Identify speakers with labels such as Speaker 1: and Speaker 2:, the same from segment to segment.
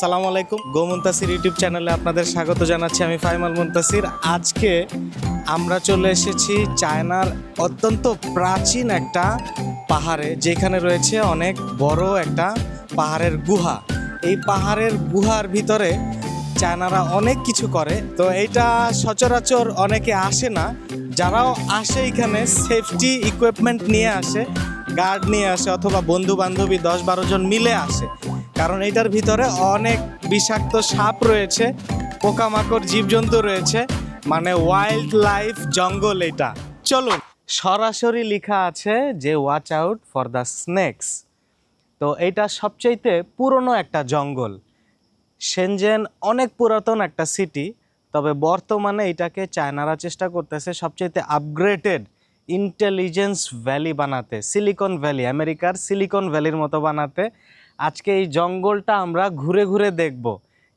Speaker 1: সালাম আলাইকুম। গো মুন্তাসির ইউটিউব চ্যানেলে আপনাদের স্বাগত জানাচ্ছি আমি ফাইমাল মুন্তাসির। আজকে আমরা চলে এসেছি চায়নার অত্যন্ত প্রাচীন একটা পাহাড়ে, যেখানে রয়েছে অনেক বড় একটা পাহাড়ের গুহা। এই পাহাড়ের গুহার ভিতরে চায়নারা অনেক কিছু করে, তো এইটা সচরাচর অনেকে আসে না। যারাও আসে এখানে সেফটি ইকুইপমেন্ট নিয়ে আসে গার্ড নিয়ে আসে, অথবা বন্ধু বান্ধবী দশ বারো জন মিলে আসে। কারণ এটার ভিতরে অনেক বিষাক্ত সাপ রয়েছে, পোকামাকড়, জীবজন্তু রয়েছে মানে ওয়াইল্ড লাইফ জঙ্গল এটা। চলুন, সরাসরি লেখা আছে যে watch out for the snakes তো এটা সবচাইতে পুরনো একটা জঙ্গল। সেনজেন অনেক পুরাতন একটা সিটি তবে বর্তমানে এটাকে চায়নারা চেষ্টা করতেছে সবচেয়ে আপগ্রেডেড ইন্টেলিজেন্স ভ্যালি বানাতে সিলিকন ভ্যালি আমেরিকার সিলিকন ভ্যালির মতো বানাতে। আজকে এই জঙ্গলটা আমরা ঘুরে ঘুরে দেখব।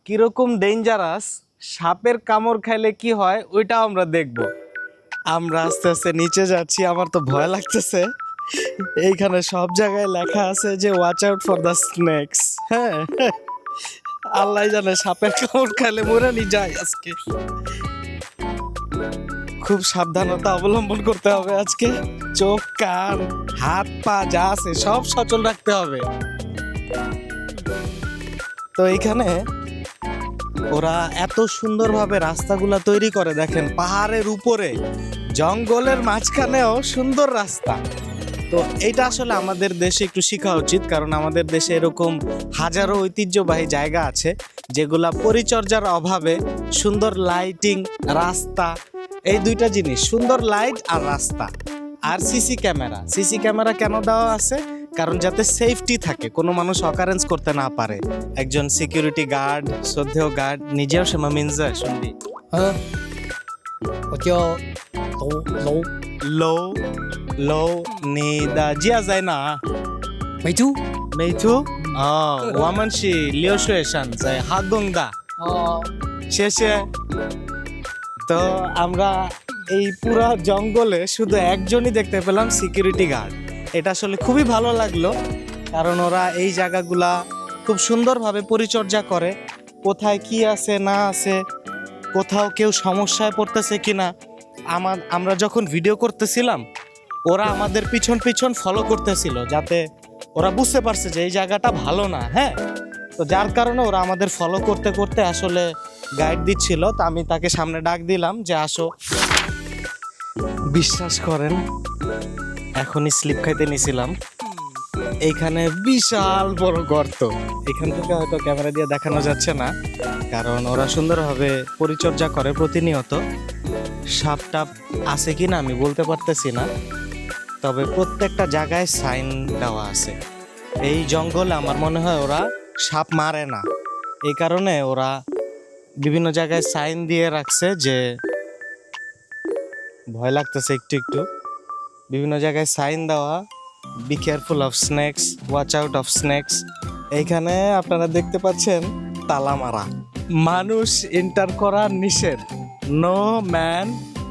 Speaker 1: কীরকম ডেঞ্জারাস সাপের কামড় খাইলে কি হয় ওইটাও আমরা দেখব। আমরা আস্তে আস্তে নিচে যাচ্ছি, আমার তো ভয় লাগতেছে। এইখানে সব জায়গায় লেখা আছে যে watch out for the snakes হ্যাঁ। আল্লাহ জানে সাপের কামড় খাইলে মরে নি যায় আজকে। খুব সাবধানতা অবলম্বন করতে হবে আজকে। চোখ, কান, হাত, পা যা আছে সব সচল রাখতে হবে। তো এইখানে ওরা এত সুন্দরভাবে রাস্তাগুলা তৈরি করে, দেখেন, পাহাড়ের উপরে, জঙ্গলের মাঝখানেও সুন্দর রাস্তা। তো এটা আসলে আমাদের দেশে একটু শেখা উচিত, কারণ আমাদের দেশে এরকম হাজারো ঐতিহ্যবাহী জায়গা আছে, যেগুলা পরিচর্যার অভাবে সুন্দর লাইটিং, রাস্তা, এই দুইটা জিনিস, সুন্দর লাইট আর রাস্তা। আর সিসি ক্যামেরা সিসি ক্যামেরা কেন দেওয়া আছে? কারণ যাতে সেফটি থাকে কোনো মানুষ অকারেন্স করতে না পারে একজন সিকিউরিটি গার্ড শ্রদ্ধেয় গার্ড নিজেও সে মিনজা শুনবি
Speaker 2: 嗯，我叫楼楼
Speaker 1: লো লো নি দা জিয়া যায় না
Speaker 2: 美珠
Speaker 1: মেইথু 어 ওয়ামান শি লিও শুয়েশান যায় হাগং দা
Speaker 2: 哦，
Speaker 1: শেষে তো আমরা এই পুরা জঙ্গলে শুধু একজনই দেখতে পেলাম সিকিউরিটি গার্ড এটা আসলে খুবই ভালো লাগল, কারণ ওরা এই জায়গাগুলা খুব সুন্দরভাবে পরিচর্যা করে। কোথায় কি আছে, না আছে, কোথাও কেউ সমস্যায় পড়তেছে কিনা, আমার, আমরা যখন ভিডিও করতেছিলাম, ওরা আমাদের পিছন পিছন ফলো করতেছিল যাতে ওরা বুঝতে পারছে যে এই জায়গাটা ভালো না হ্যাঁ? তো যার কারণে ওরা আমাদের ফলো করতে করতে আসলে গাইড দিচ্ছিল। তো আমি তাকে সামনে ডাক দিলাম যে আসো। বিশ্বাস করেন এখনই স্লিপ খাইতে নিছিলাম। এইখানে বিশাল বড় গর্ত। এখান থেকে হয়তো ক্যামেরা দিয়ে দেখানো যাচ্ছে না, কারণ ওরা সুন্দরভাবে পরিচর্যা করে প্রতিনিয়ত। সাপ টাপ আছে কি না আমি বলতে পারতেছি না, তবে প্রত্যেকটা জায়গায় সাইন দেওয়া আছে। এই জঙ্গলে আমার মনে হয় ওরা সাপ মারে না। এই কারণে ওরা বিভিন্ন জায়গায় সাইন দিয়ে রাখছে যে ভয় লাগতেছে একটু একটু। বিভিন্ন জায়গায় সাইন দেওয়া। Be careful of snacks watch out of snacks এইখানে আপনারা দেখতে পাচ্ছেন তালা মারা। মানুষ এন্টার করা নিষেধ। No man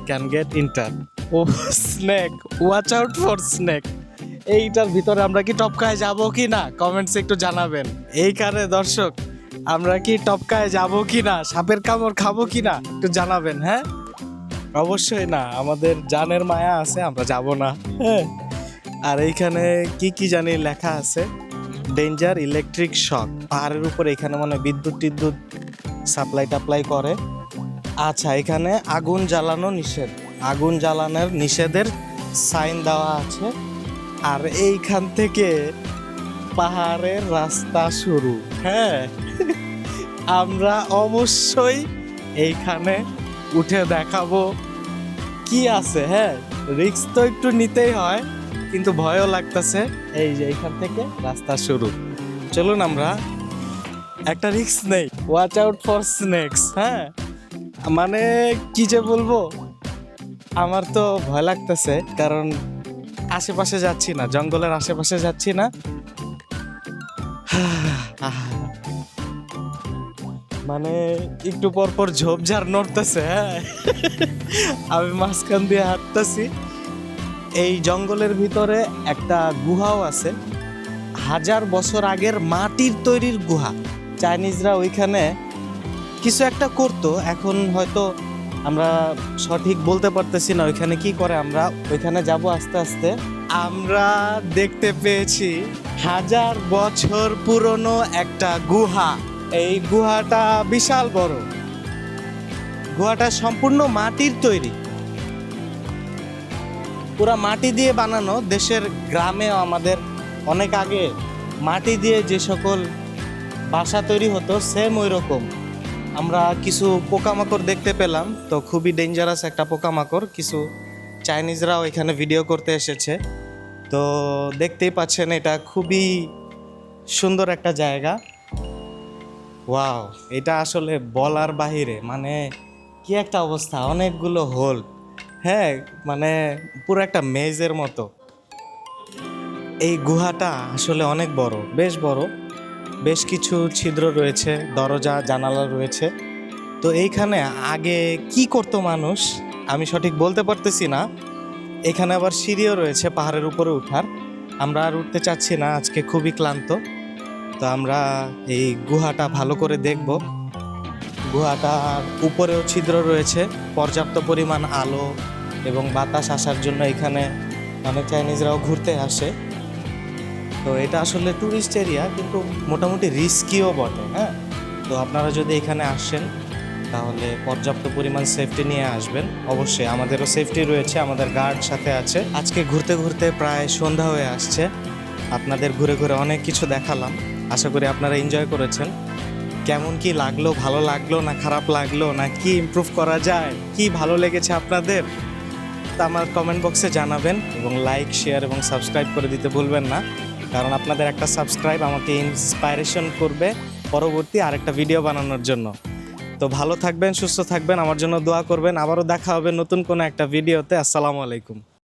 Speaker 1: can get enter O snack watch out for snack এইটার ভিতরে আমরা কি টপকায় যাব কি না? কমেন্টসে একটু জানাবেন। এইখানে দর্শক, আমরা কি টপকায় যাব কি না? সাপের কামড় খাব কি না? একটু জানাবেন হ্যাঁ? অবশ্যই না, আমাদের জানের মায়া আছে, আমরা যাব না হ্যাঁ। আর এইখানে কি কি জানি লেখা আছে? ডেঞ্জার ইলেকট্রিক শক পাহাড়ের উপর এখানে মানে বিদ্যুৎ টিদ্যুৎ সাপ্লাই টাপ্লাই করে। আচ্ছা এখানে আগুন জ্বালানো নিষেধ, আগুন জ্বালানোর নিষেধের সাইন দেওয়া আছে। আর এইখান থেকে পাহাড়ের রাস্তা শুরু হ্যাঁ। আমরা অবশ্যই এইখানে উঠে দেখাবো। কি আছে হ্যাঁ? রিক্স তো একটু নিতেই হয়, কিন্তু ভয়ও লাগতেছে। এই যে এইখান থেকে রাস্তা শুরু। চলুন আমরা। একটা রিক্স নেই। ওয়াচ আউট ফর স্নেক্স হ্যাঁ? মানে কি যে বলব? আমার তো ভয় লাগতেছে, কারণ আশেপাশে যাচ্ছি না, জঙ্গলের আশেপাশে যাচ্ছি না। মানে একটু পর পর ঝোপঝাড় নড়তেছে হ্যাঁ? আমি মাঝখান দিয়ে হাঁটতেছি। এই জঙ্গলের ভিতরে একটা গুহাও আছে। হাজার বছর আগের মাটির তৈরির গুহা। চাইনিজরা ওইখানে কিছু একটা করতো, এখন হয়তো আমরা সঠিক বলতে পারতেছি না ওইখানে কি করে, আমরা ওইখানে যাব আস্তে আস্তে। আমরা দেখতে পেয়েছি হাজার বছর পুরনো একটা গুহা। এই গুহাটা বিশাল বড়। গুহাটা সম্পূর্ণ মাটির তৈরি। পুরা মাটি দিয়ে বানানো দেশের গ্রামে আমাদের অনেক আগে মাটি দিয়ে যে সকল বাসা তৈরি হতো সেম ওই রকম আমরা কিছু পোকামাকড় দেখতে পেলাম, তো খুবই ডেঞ্জারাস একটা পোকামাকড়। কিছু চাইনিজরাও এখানে ভিডিও করতে এসেছে। তো দেখতেই পাচ্ছেন, এটা খুবই সুন্দর একটা জায়গা। ওয়াও এটা আসলে বলার বাহিরে মানে কি একটা অবস্থা, অনেকগুলো হোল হ্যাঁ মানে পুরো একটা মেজের মতো। এই গুহাটা আসলে অনেক বড়, বেশ বড়। বেশ কিছু ছিদ্র রয়েছে, দরজা, জানালা রয়েছে। তো এইখানে আগে কি করতো মানুষ? আমি সঠিক বলতে পারতেছি না। এখানে আবার সিঁড়িও রয়েছে পাহাড়ের উপরে উঠার। আমরা আর উঠতে চাচ্ছি না, আজকে খুবই ক্লান্ত। তো আমরা এই গুহাটা ভালো করে দেখব। গুহাটার উপরেও ছিদ্র রয়েছে, পর্যাপ্ত পরিমাণ আলো এবং বাতাস আসার জন্য এখানে অনেক চাইনিজরাও ঘুরতে আসে। তো এটা আসলে ট্যুরিস্ট এরিয়া কিন্তু মোটামুটি রিস্কিও বটে হ্যাঁ? তো আপনারা যদি এখানে আসেন, তাহলে পর্যাপ্ত পরিমাণ সেফটি নিয়ে আসবেন। অবশ্যই আমাদেরও সেফটি রয়েছে, আমাদের গার্ড সাথে আছে। আজকে ঘুরতে ঘুরতে প্রায় সন্ধ্যা হয়ে আসছে। আপনাদের ঘুরে ঘুরে অনেক কিছু দেখালাম। আশা করি আপনারা এনজয় করেছেন। কেমন কি লাগল, ভালো লাগল না খারাপ লাগল, না কি ইমপ্রুভ করা যায়, কি ভালো লেগেছে আপনাদের? তা আমার কমেন্ট বক্সে জানাবেন এবং লাইক শেয়ার এবং সাবস্ক্রাইব করে দিতে ভুলবেন না। কারণ আপনাদের একটা সাবস্ক্রাইব আমাকে ইন্সপাইরেশন করবে পরবর্তী আরেকটা ভিডিও বানানোর জন্য। তো ভালো থাকবেন, সুস্থ থাকবেন, আমার জন্য দোয়া করবেন। আবারও দেখা হবে নতুন কোনো একটা ভিডিওতে আসসালামু আলাইকুম।